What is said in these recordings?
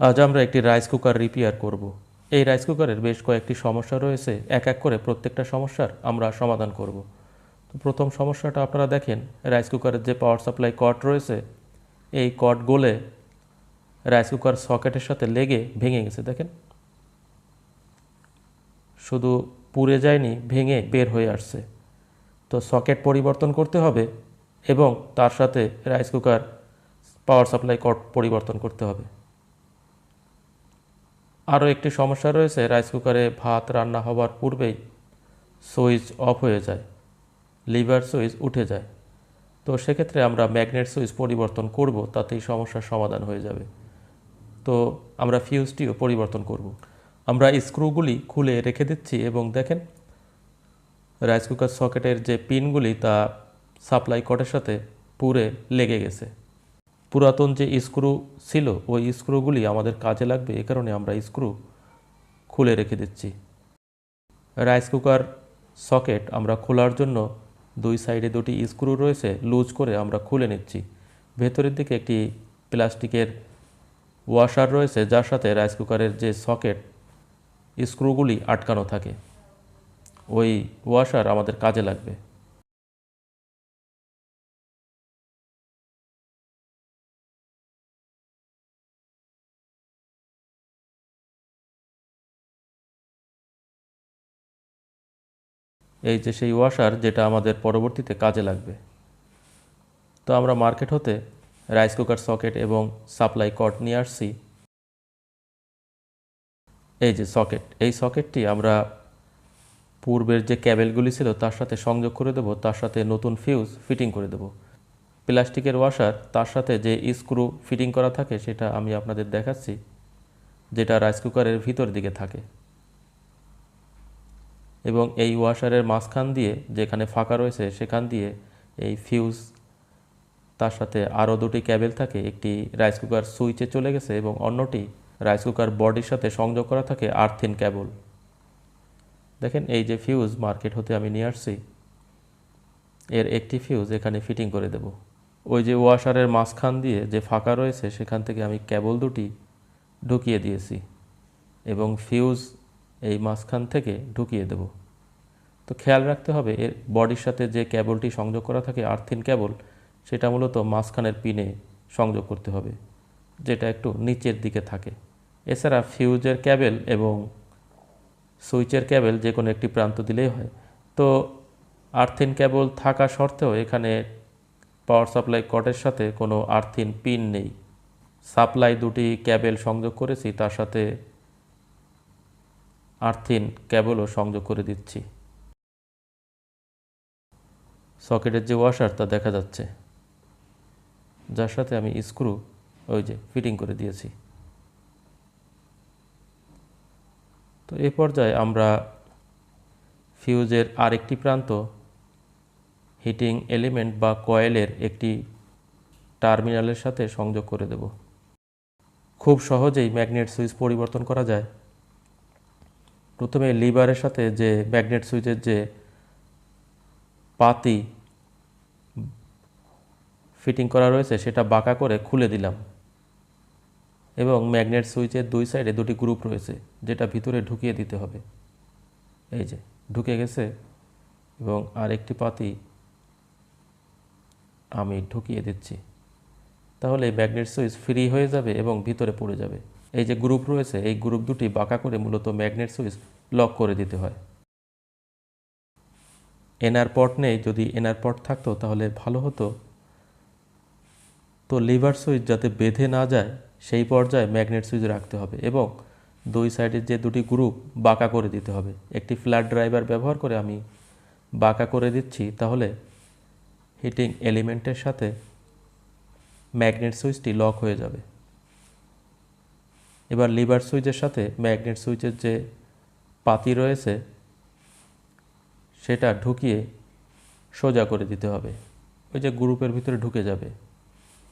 আজ আমরা একটি রাইস কুকার রিপেয়ার করব। এই রাইস কুকারের বেশ কয়েকটি সমস্যা রয়েছে। এক এক করে প্রত্যেকটা সমস্যার আমরা সমাধান করব। তো প্রথম সমস্যাটা আপনারা দেখেন, রাইস কুকারের যে পাওয়ার সাপ্লাই কট রয়েছে, এই কট গলে রাইস কুকার সকেটের সাথে লেগে ভেঙে গেছে, দেখেন। শুধু পুড়ে যায়নি, ভেঙে বের হয়ে আসছে। তো সকেট পরিবর্তন করতে হবে এবং তার সাথে rice cooker power supply cut পরিবর্তন করতে হবে। আরও একটি সমস্যা রয়েছে রাইস কুকারে ভাত রান্না হওয়ার পূর্বেই সুইচ অফ হয়ে যায় লিভার সুইচ উঠে যায়। তো সেক্ষেত্রে আমরা ম্যাগনেট সুইচ পরিবর্তন করব, তাতেই সমস্যার সমাধান হয়ে যাবে। তো আমরা ফিউজটিও পরিবর্তন করব। আমরা স্ক্রুগুলি খুলে রেখে দিচ্ছি এবং দেখেন রাইস কুকার সকেটের যে পিনগুলি তা সাপ্লাই কটের সাথে পুরে লেগে গেছে। পুরাতন যে স্ক্রু ছিল, ওই স্ক্রুগুলি আমাদের কাজে লাগবে। এ কারণে আমরা স্ক্রু খুলে রেখে দিচ্ছি। রাইস কুকার সকেট আমরা খোলার জন্য দুই সাইডে দুটি স্ক্রু রয়েছে, লুজ করে আমরা খুলে নিচ্ছি। ভেতরের দিকে একটি প্লাস্টিকের ওয়াশার রয়েছে, যার সাথে রাইস কুকারের যে সকেট স্ক্রুগুলি আটকানো থাকে। ওই ওয়াশার আমাদের কাজে লাগবে। এই যে সেই ওয়াশার যেটা আমাদের পরবর্তীতে কাজে লাগবে। তো আমরা মার্কেট হতে রাইস কুকার সকেট এবং সাপ্লাই কট নিয়ে আসছি। এই যে সকেট, এই সকেটটি আমরা পূর্বের যে ক্যাবেলগুলি ছিল তার সাথে সংযোগ করে দেব, তার সাথে নতুন ফিউজ ফিটিং করে দেব। প্লাস্টিকের ওয়াশার তার সাথে যে স্ক্রু ফিটিং করা থাকে সেটা আমি আপনাদের দেখাচ্ছি, যেটা রাইস কুকারের ভিতর দিকে থাকে। এবং এই ওয়াশারের মাঝখান দিয়ে যেখানে ফাঁকা রয়েছে সেখান দিয়ে এই ফিউজ তার সাথে আরও দুটি ক্যাবেল থাকে, একটি রাইস কুকার সুইচে চলে গেছে এবং অন্যটি রাইস কুকার বডির সাথে সংযোগ করা থাকে আর্থিন ক্যাবল দেখেন এই যে ফিউজ মার্কেট হতে আমি নিয়ে আসছি, এর একটি ফিউজ এখানে ফিটিং করে দেব। ওই যে ওয়াশারের মাঝখান দিয়ে যে ফাঁকা রয়েছে সেখান থেকে আমি ক্যাবল দুটি ঢুকিয়ে দিয়েছি এবং ফিউজ এই মাঝখান থেকে ঢুকিয়ে দেব। তো খেয়াল রাখতে হবে, এর বডির সাথে যে ক্যাবলটি সংযোগ করা থাকে, আর্থিন ক্যাবল সেটা মূলত মাঝখানের পিনে সংযোগ করতে হবে, যেটা একটু নিচের দিকে থাকে। এছাড়া ফিউজের ক্যাবেল এবং সুইচের ক্যাবেল যে কোনো একটি প্রান্ত দিলেই হয়। তো আর্থিন ক্যাবল থাকা সত্ত্বেও এখানে পাওয়ার সাপ্লাই কটের সাথে কোনো আর্থিন পিন নেই। সাপ্লাই দুটি ক্যাবেল সংযোগ করেছি, তার সাথে আর্থিন ক্যাবলও সংযোগ করে দিচ্ছি। সকেটের যে ওয়াশার তা দেখা যাচ্ছে, যার সাথে আমি স্ক্রু ওই যে ফিটিং করে দিয়েছি। তো এ পর্যায়ে আমরা ফিউজের আরেকটি প্রান্ত হিটিং এলিমেন্ট বা কয়েলের একটি টার্মিনালের সাথে সংযোগ করে দেব। খুব সহজেই ম্যাগনেট সুইচ পরিবর্তন করা যায়। প্রথমে লিভারের সাথে যে ম্যাগনেট সুইচের যে পাতি ফিটিং করা রয়েছে, সেটা বাঁকা করে খুলে দিলাম। এবং ম্যাগনেট সুইচের দুই সাইডে দুটি গ্রুপ রয়েছে, যেটা ভিতরে ঢুকিয়ে দিতে হবে। এই যে, ঢুকে গেছে এবং আরেকটি পাতি আমি ঢুকিয়ে দিচ্ছি। তাহলে এই ম্যাগনেট সুইচ ফ্রি হয়ে যাবে এবং ভিতরে পড়ে যাবে। এই যে গ্রুপ রয়েছে, এই গ্রুপ দুটি বাঁকা করে মূলত ম্যাগনেট সুইচ লক করে দিতে হয়। এনার পট নেই, যদি এনার পট থাকতো তাহলে ভালো হতো। তো লিভার সুইচ যাতে বেঁধে না যায়, সেই পর্যায়ে ম্যাগনেট সুইচ রাখতে হবে এবং দুই সাইডের যে দুটি গ্রুপ বাঁকা করে দিতে হবে। একটি ফ্ল্যাট ড্রাইভার ব্যবহার করে আমি বাঁকা করে দিচ্ছি, তাহলে হিটিং এলিমেন্টের সাথে ম্যাগনেট সুইচটি লক হয়ে যাবে। এবার লিভার সুইচের সাথে ম্যাগনেট সুইচের যে পাতি রয়েছে সেটা ঢুকিয়ে সোজা করে দিতে হবে। ওই যে গ্রুপের ভিতরে ঢুকে যাবে।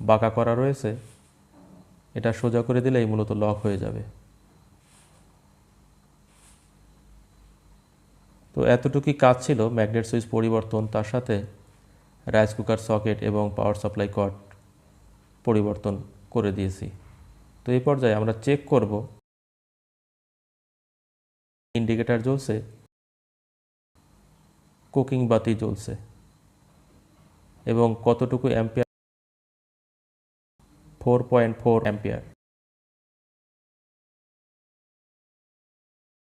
বাঁকা করা রয়েছে। এটা সোজা করে দিলেই মূলত লক হয়ে যাবে। তো এতটুকুই কাজ ছিল ম্যাগনেট সুইচ পরিবর্তন, তার সাথে রাইস কুকার, সকেট এবং পাওয়ার সাপ্লাই কট পরিবর্তন করে দিয়েছি। তো এই পর্যায়ে আমরা চেক করব, ইন্ডিকেটার জ্বলছে কুকিং বাতি জ্বলছে। এবং কতটুকু ampere? Four point four ampere.